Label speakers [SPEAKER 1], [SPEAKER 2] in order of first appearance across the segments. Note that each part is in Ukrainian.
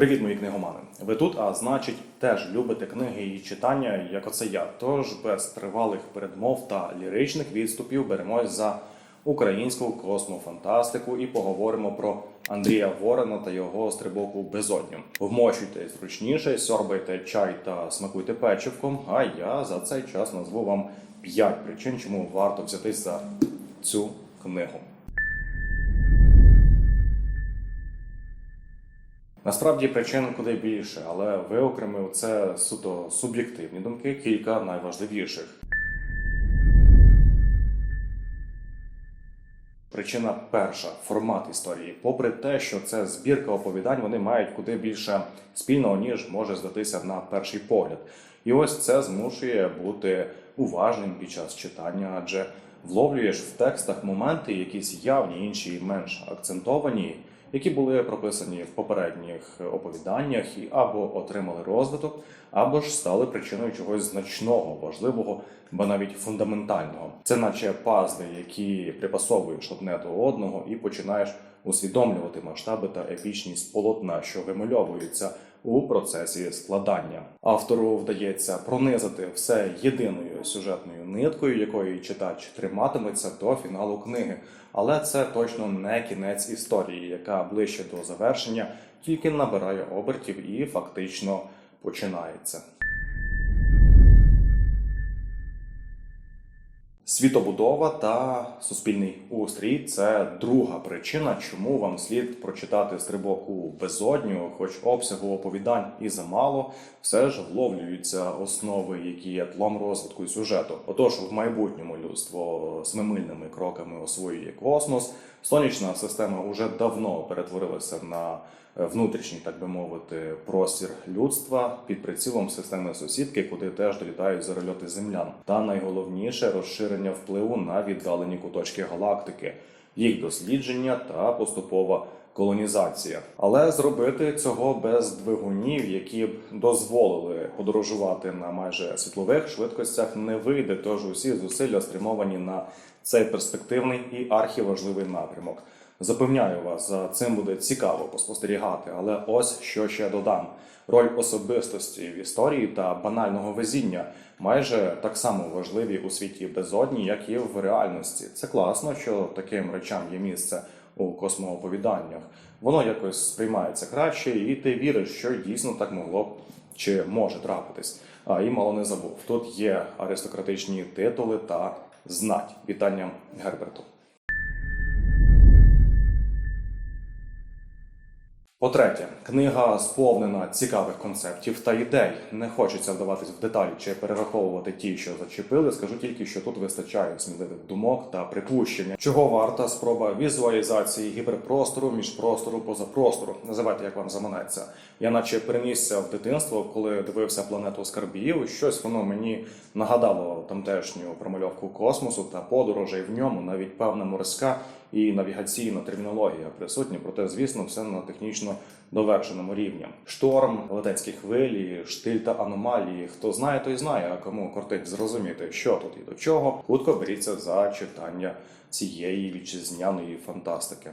[SPEAKER 1] Привіт, мої книгомани! Ви тут, а значить, теж любите книги і читання, як оце я. Тож без тривалих передмов та ліричних відступів беремось за українську космофантастику і поговоримо про Андрія Ворона та його стрибок у безодню. Вмощуйтесь зручніше, сьорбайте чай та смакуйте печивком. А я за цей час назву вам 5 причин, чому варто взятись за цю книгу. Насправді причин куди більше, але виокремив це суто суб'єктивні думки, кілька найважливіших. Причина перша формат історії. Попри те, що це збірка оповідань, вони мають куди більше спільного, ніж може здатися на перший погляд. І ось це змушує бути уважним під час читання, адже вловлюєш в текстах моменти, якісь явні, інші менш акцентовані, які були прописані в попередніх оповіданнях і або отримали розвиток, або ж стали причиною чогось значного, важливого, бо навіть фундаментального. Це наче пазли, які припасовуєш одне до одного, і починаєш усвідомлювати масштаби та епічність полотна, що вимальовуються у процесі складання. Автору вдається пронизати все єдиною сюжетною ниткою, якої читач триматиметься до фіналу книги. Але це точно не кінець історії, яка ближче до завершення тільки набирає обертів і фактично починається. Світобудова та суспільний устрій це друга причина, чому вам слід прочитати стрибок у безодню, хоч обсягу оповідань і замало, все ж вловлюються основи, які є тлом розвитку і сюжету. Отож, в майбутньому людство семимильними кроками освоює космос. Сонячна система вже давно перетворилася на е, внутрішній, так би мовити, простір людства під прицілом системи сусідки, куди теж долітають зарольоти землян. Та найголовніше розширення впливу на віддалені куточки галактики, їх дослідження та поступова колонізація. Але зробити цього без двигунів, які б дозволили подорожувати на майже світлових швидкостях, не вийде. Тож усі зусилля спрямовані на цей перспективний і архіважливий напрямок. Запевняю вас, за цим буде цікаво поспостерігати, але ось що ще додам: роль особистості в історії та банального везіння майже так само важливі у світі безодні, як і в реальності. Це класно, що таким речам є місце у космооповіданнях. Воно якось сприймається краще, і ти віриш, що дійсно так могло б чи може трапитись. А і мало не забув. Тут є аристократичні титули та знать. Вітання Герберту. По-третє, книга сповнена цікавих концептів та ідей. Не хочеться вдаватись в деталі чи перераховувати ті, що зачепили. Скажу тільки, що тут вистачає сміливих думок та припущення, чого варта спроба візуалізації гіперпростору, міжпростору, позапростору. Називайте, як вам заманеться. Я наче перенісся в дитинство, коли дивився планету скарбів. Щось воно мені нагадало тамтешню промальовку космосу та подорожей в ньому, навіть певна морська і навігаційна термінологія присутні, проте, звісно, все на технічно довершеному рівні. Шторм, летецькі хвилі, штиль та аномалії. Хто знає, той знає, а кому кортить зрозуміти, що тут і до чого, хутко беріться за читання цієї вітчизняної фантастики.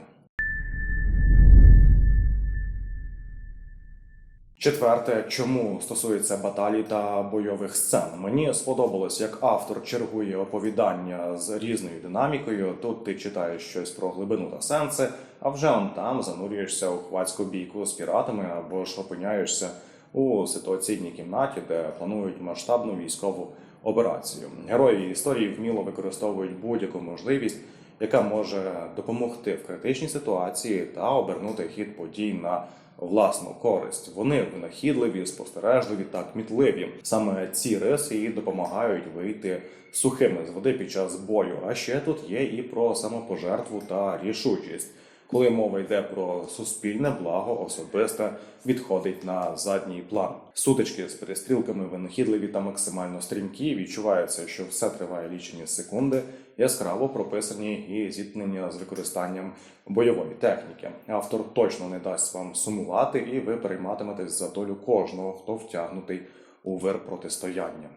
[SPEAKER 1] Четверте, чому стосується баталій та бойових сцен, мені сподобалось, як автор чергує оповідання з різною динамікою. Тут ти читаєш щось про глибину та сенси, а вже он там занурюєшся у хвацьку бійку з піратами або ж опиняєшся у ситуаційній кімнаті, де планують масштабну військову операцію. Герої історії вміло використовують будь-яку можливість, яка може допомогти в критичній ситуації та обернути хід подій на власну користь. Вони винахідливі, спостережливі та кмітливі. Саме ці риси їй допомагають вийти сухими з води під час бою. А ще тут є і про самопожертву та рішучість. Коли мова йде про суспільне благо, особисте відходить на задній план. Сутички з перестрілками винахідливі та максимально стрімкі. Відчувається, що все триває лічені секунди, яскраво прописані і зіткнення з використанням бойової техніки. Автор точно не дасть вам сумувати, і ви перейматиметесь за долю кожного, хто втягнутий у вир протистояння.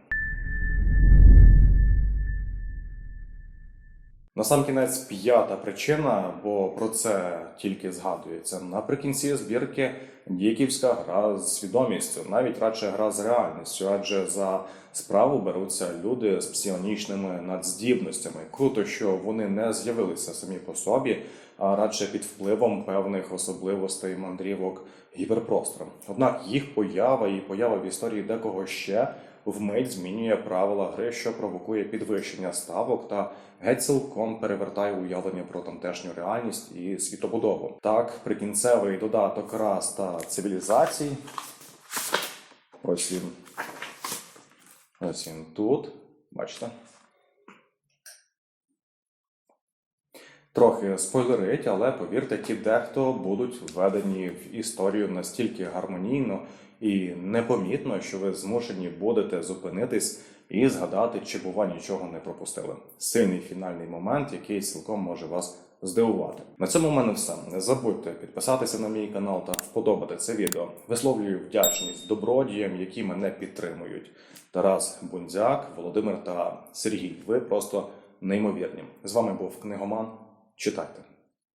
[SPEAKER 1] Насамкінець п'ята причина, бо про це тільки згадується. Наприкінці збірки діківська гра з свідомістю, навіть радше гра з реальністю, адже за справу беруться люди з псіонічними надздібностями. Круто, що вони не з'явилися самі по собі, а радше під впливом певних особливостей мандрівок гіперпростором. Однак їх поява і поява в історії декого ще вмить змінює правила гри, що провокує підвищення ставок та геть цілком перевертає уявлення про тамтешню реальність і світобудову. Так, прикінцевий додаток рас та цивілізацій. Ось він. Ось він тут. Бачите? Трохи спойлерить, але повірте, ті дехто будуть введені в історію настільки гармонійно і непомітно, що ви змушені будете зупинитись і згадати, чи бува нічого не пропустили. Сильний фінальний момент, який цілком може вас здивувати. На цьому в мене все. Не забудьте підписатися на мій канал та вподобати це відео. Висловлюю вдячність добродіям, які мене підтримують. Тарас Бундзяк, Володимир та Сергій. Ви просто неймовірні. З вами був книгоман. Читайте.